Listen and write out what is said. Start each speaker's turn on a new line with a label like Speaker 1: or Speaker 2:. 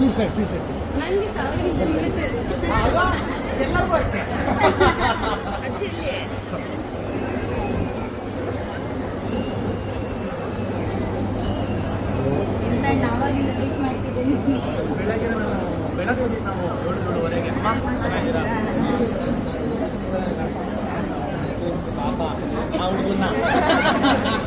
Speaker 1: തീർച്ചയായും തീർച്ചയായും
Speaker 2: ಎಲ್ಲರಿಗೂ ಅಷ್ಟೇ ಬೆಳಗ್ಗೆ ಬೆಳಗ್ಗೆ ನಾವು ಏಳು ಏಳುವರೆಗೆ ಚೆನ್ನಾಗಿರ ಪಾಪ ಆ ಹುಡುಗನ್ನ